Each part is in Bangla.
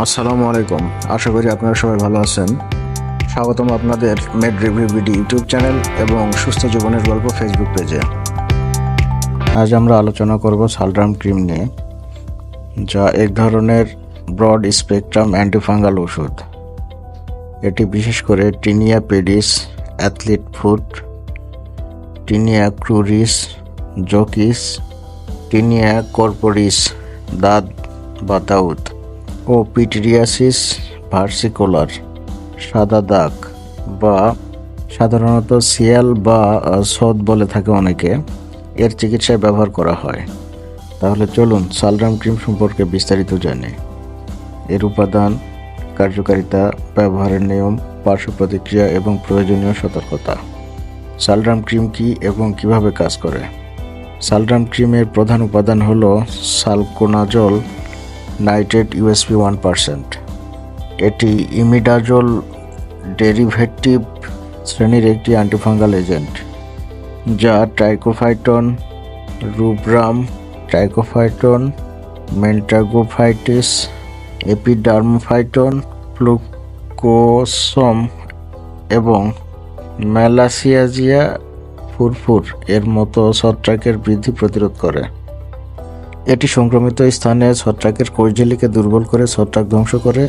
আসসালামু আলাইকুম। আশা করি আপনারা সবাই ভালো আছেন। স্বাগতম আপনাদের Med Review BD YouTube channel এবং সুস্থ জীবনের গল্প ফেসবুক পেজে আজ আমরা আলোচনা করব সালড্রাম ক্রিম নিয়ে, যা এক ধরনের ব্রড স্পেকট্রাম অ্যান্টিফাঙ্গাল ওষুধ। এটি বিশেষ করে tinea pedis athlete foot tinea cruris, জকিস, tinea corporis, দাঁত বা দাউদ। ও পিটরিয়াসিস ভার্সিকুলার, সাদা দাগ বা সাধারণত সিয়াল বা সদ বলে থাকে অনেকে, এর চিকিৎসায় ব্যবহার করা হয়। তাহলে চলুন সালরাম ক্রিম সম্পর্কে বিস্তারিত জানি। এর উপাদান, কার্যকারিতা, ব্যবহারের নিয়ম, পার্শ্ব প্রতিক্রিয়া এবং প্রয়োজনীয় সতর্কতা। সালরাম ক্রিম কি এবং কীভাবে কাজ করে? সালরাম ক্রিমের প্রধান উপাদান হলো sulconazole nitrate USP one percent. এটি ইমিডাজল ডেরিভেটিভ শ্রেণির একটি অ্যান্টিফাঙ্গাল এজেন্ট, যা Trichophyton, rubrum Trichophyton mentagrophytes Epidermophyton floccosum এবং ম্যালাসিয়াজিয়া ফুরফুর এর মতো ছত্রাকের বৃদ্ধি প্রতিরোধ করে। এটি সংক্রমিত স্থানে ছত্রাকের কোষঝিলিকে দুর্বল করে ছত্রাক ধ্বংস করে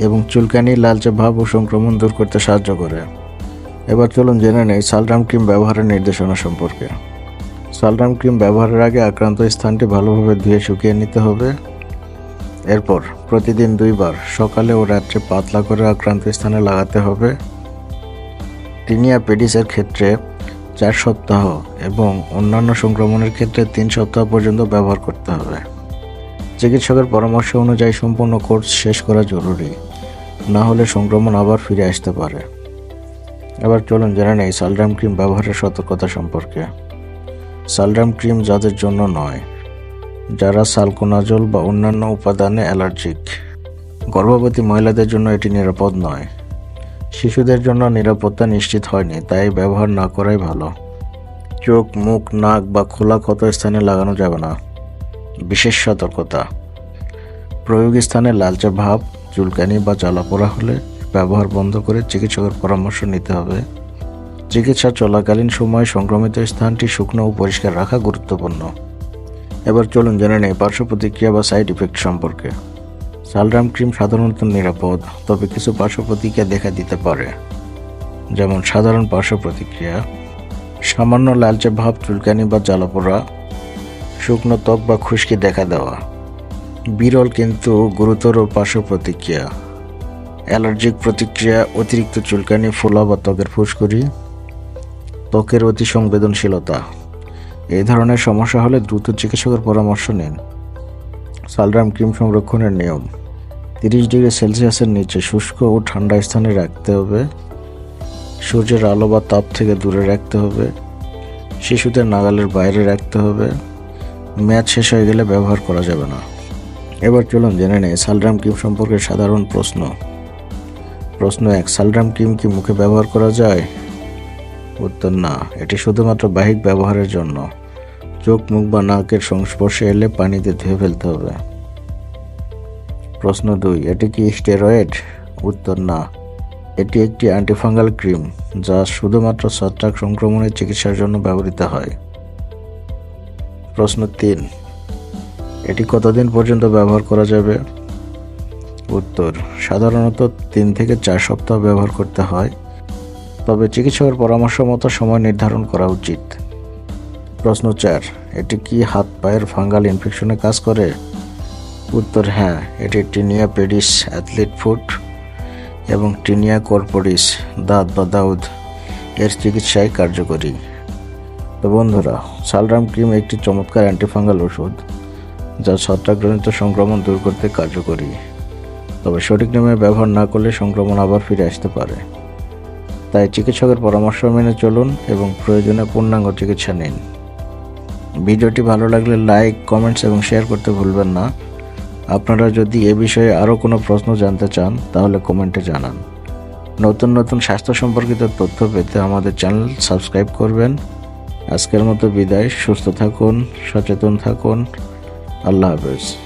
এবং চুলকানি, লালচে ভাব ও সংক্রমণ দূর করতে সাহায্য করে। এবার চলুন জেনে নেই সালরাম ক্রিম ব্যবহারের নির্দেশনা সম্পর্কে। সালরাম ক্রিম ব্যবহারের আগে আক্রান্ত স্থানটি ভালোভাবে ধুয়ে শুকিয়ে নিতে হবে। এরপর প্রতিদিন দুইবার সকালে ও রাত্রে পাতলা করে আক্রান্ত স্থানে লাগাতে হবে। টিনিয়া পেডিসের ক্ষেত্রে চার সপ্তাহ এবং অন্যান্য সংক্রমণের ক্ষেত্রে তিন সপ্তাহ পর্যন্ত ব্যবহার করতে হবে। চিকিৎসকের পরামর্শ অনুযায়ী সম্পূর্ণ কোর্স শেষ করা জরুরি। না হলে সংক্রমণ আবার ফিরে আসতে পারে। এবার চলুন জেনে নেই সালড্রাম ক্রিম ব্যবহারের সতর্কতা সম্পর্কে। সালড্রাম ক্রিম যাদের জন্য নয়, যারা সালকোনাজল বা অন্যান্য উপাদানে অ্যালার্জিক। গর্ভবতী মহিলাদের জন্য এটি নিরাপদ নয়। শিশুদের জন্য নিরাপত্তা নিশ্চিত হয়নি, তাই ব্যবহার না করাই ভালো। চোখ, মুখ, নাক বা খোলা ক্ষত স্থানে লাগানো যাবে না। বিশেষ সতর্কতা। প্রয়োগ স্থানে লালচে ভাব, চুলকানি বা জ্বালাপোড়া হলে ব্যবহার বন্ধ করে চিকিৎসকের পরামর্শ নিতে হবে। চিকিৎসা চলাকালীন সময় সংক্রমিত স্থানটি শুকনো ও পরিষ্কার রাখা গুরুত্বপূর্ণ। এবার চলুন জেনে নেই পার্শ্ব প্রতিক্রিয়া বা সাইড ইফেক্ট সম্পর্কে। সালরাম ক্রিম সাধারণত নিরাপদ, তবে কিছু পার্শ্ব প্রতিক্রিয়া দেখা দিতে পারে। যেমন সাধারণ পার্শ্ব প্রতিক্রিয়া, সামান্য লালচে ভাব চুলকানি বা জ্বালাপোড়া, শুকনো ত্বক বা খুশকি দেখা দেওয়া। বিরল কিন্তু গুরুতর পার্শ্ব প্রতিক্রিয়া। অ্যালার্জিক প্রতিক্রিয়া, অতিরিক্ত চুলকানি, ফোলা বা ত্বকের ফুসকুড়ি, ত্বকের অতি সংবেদনশীলতা। এই ধরনের সমস্যা হলে দ্রুত চিকিৎসকের পরামর্শ নিন। সালরাম ক্রিম সংরক্ষণের নিয়ম। তিরিশ ডিগ্রি সেলসিয়াসের নিচে শুষ্ক ও ঠান্ডা স্থানে রাখতে হবে। সূর্যের আলো বা তাপ থেকে দূরে রাখতে হবে। শিশুদের নাগালের বাইরে রাখতে হবে। ম্যাচ শেষ হয়ে গেলে ব্যবহার করা যাবে না। এবার চলুন জেনে নেই, সালরাম কিম সম্পর্কে সাধারণ প্রশ্ন। প্রশ্ন এক, সালরাম কিম কি মুখে ব্যবহার করা যায়? উত্তর, না। এটি শুধুমাত্র বাহিক ব্যবহারের জন্য। চোখ, মুখ বা নাকের সংস্পর্শে এলে পানিতে ধুয়ে ফেলতে হবে। প্রশ্ন দুই, এটি কি স্টেরয়েড? উত্তর না। এটি একটি অ্যান্টিফাঙ্গাল ক্রিম যা শুধুমাত্র ছত্রাক সংক্রমণের চিকিৎসার জন্য ব্যবহৃত হয়। প্রশ্ন তিন, এটি কতদিন পর্যন্ত ব্যবহার করা যাবে? উত্তর, সাধারণত তিন থেকে চার সপ্তাহ ব্যবহার করতে হয়, তবে চিকিৎসকের পরামর্শ মতো সময় নির্ধারণ করা উচিত। প্রশ্ন চার, এটি কি হাত পায়ের ফাঙ্গাল ইনফেকশনে কাজ করে? উত্তর হ্যাঁ এটি টিনিয়া পেডিস অ্যাথলিট ফুড এবং টিনিয়া কর্পোরিস দাঁত বা দাউদ এর চিকিৎসায় কার্যকরী। তো বন্ধুরা, সালরাম ক্রিম একটি চমৎকার অ্যান্টিফাঙ্গাল ওষুধ যা ছত্রাকজনিত সংক্রমণ দূর করতে কার্যকরী। তবে সঠিক নিয়মে ব্যবহার না করলে সংক্রমণ আবার ফিরে আসতে পারে। তাই চিকিৎসকের পরামর্শ মেনে চলুন এবং প্রয়োজনে পূর্ণাঙ্গ চিকিৎসা নিন। ভিডিওটি ভালো লাগলে লাইক, কমেন্টস এবং শেয়ার করতে ভুলবেন না। আপনারা যদি এ বিষয়ে আরও কোনো প্রশ্ন জানতে চান, তাহলে কমেন্টে জানান। নতুন নতুন স্বাস্থ্য সম্পর্কিত তথ্য পেতে আমাদের চ্যানেল সাবস্ক্রাইব করবেন। আজকের মতো বিদায়, সুস্থ থাকুন, সচেতন থাকুন। আল্লাহ হাফেজ।